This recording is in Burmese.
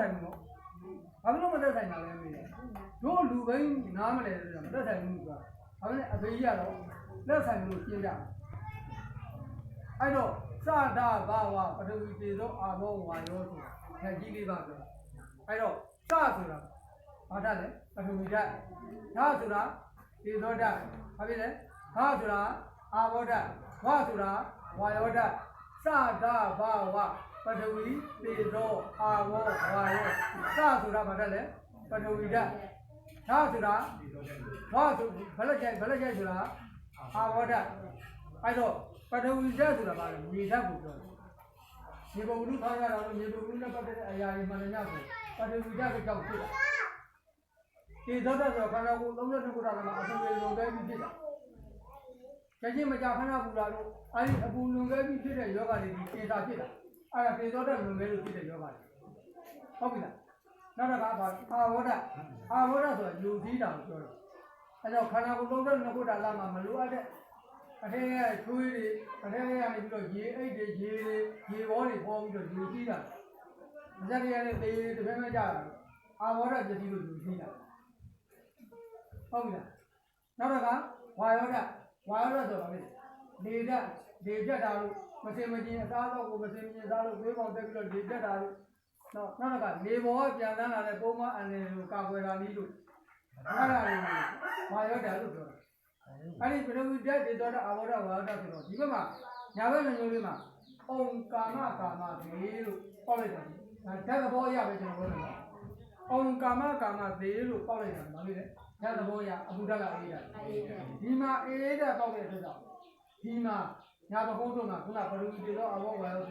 ဘယ်လုံးမှမတက်ဆိုင်ဘူးနော်ဘာလို့မတက်ဆိုင်တာလဲမေးတယ်တို့လူဘိန်းနားမလဲဆိုတော့မတက်ဆိုင်ဘူးကွာဒါပေမဲ့အဖေကြီးကတော့လက်ဆိုင်လို့ရှင်းကြတယ်အဲ့တော့စတာဘာဝပထဝီတေသောအာဘောဝါယောဆိုတာခက်ကြီးလေးပါပြောအဲ့တော့စဆိုတာဘာဓာတ်လဲပထဝီဓာတ်ဓာတ်ဆိုတာတေသောဓာတ်ဘာဖြစ်လဲဓာတ်ဆိုတာအာဘောဓာတ်ဝါဆိုတာဝါယောဓာတ် စတာဘာဝပထဝီတေသောအာဘောဝါယောစဆိုတာဘာဓာတ်လဲပထဝီဓာတ်ဓာတ်ဆိုတာဝါဆိုဘယ်လက်ကျဘယ်လက်ကျဆိုတာအာဘောဓာတ်အဲ့တော့ပထဝီဓာတ်ဆိုတာဘာလဲမြေဓာတ်ကိုပြောတယ်မြေပုံလူထားရတာလို့မြေပုံလူနဲ့ပတ်သက်တဲ့အရာတွေမှန်တယ်ညကိုပထဝီဓာတ်ကိုကြောက်ဖြစ်တာဒီသောတာဆိုခန္ဓာကိုယ်32ခုဓာတ်မှာအပူတွေလုံခဲ့ပြီးဖြစ်တာ ကျချင်းမကြခဏပူလာလို့အဲဒီအပူလုံခဲ့ပြီးဖြစ်တဲ့ယောဂတွေဒီကေတာဖြစ်တာအဲ့ဒါကေသောတာလုံခဲ့လို့ဖြစ်တဲ့ယောဂတွေဟုတ်ပြီလားနောက်တစ်ခါပါအာဝဒအာဝဒဆိုတာယူသီးတာကိုပြောတယ်အဲကြောင့်ခန္ဓာကိုယ်32ခုဓာတ်လာမှာမလိုအပ်တဲ့အထက်ကချွေးတွေအထက်ကရနေပြီးတော့ရေအိတ်တွေရေတွေရေဘောတွေပေါ်ပြီးတော့ယူသီးတာမစက်ရတဲ့တေးတပည့်မကြတာအာဝဒပစ္စည်းလို့ယူသီးတာဟုတ်ပြီလားနောက်တစ်ခါဝါယောဒ ဝါယောဒဆိုတာလေလေဓာတ်လေဓာတ်တာလို့မစင်မချင်းအသားတော့ကိုမစင်မချင်းသားလို့သွေးပေါင်တက်ပြီးတော့လေဓာတ်တာလို့နောက်နောက်တစ်ခါလေဘောကပြန်တန်းလာတဲ့ပုံမှန်အနေလို့ကာကွယ်တာနည်းလို့အဲ့ဒါလေးဝါယောဒလို့ပြောတာအဲ့ဒီပရဝိတ္တဒေသောတာအာဝရဝါဒဆိုတော့ဒီဘက်မှာညာဘက်မျိုးလေးမှာအုံကာမကာမသေးလို့ပေါက်လိုက်တယ်။ဒါဓာတ်သဘောအရပဲကျွန်တော်ပြောတယ်။အုံကာမကာမသေးလို့ပေါက်လိုက်တာမလို့လေ။ ဓာတ်သဘောအရအဘုဒ္ဓကအေးတာ။ဒီမှာအေးတဲ့ပေါက်တဲ့အတွက်ကြောင့်ဒီမှာညာဘကုန်းတို့မှာခုနပရဝိတ္တဒေသောအာဝရဝါဒ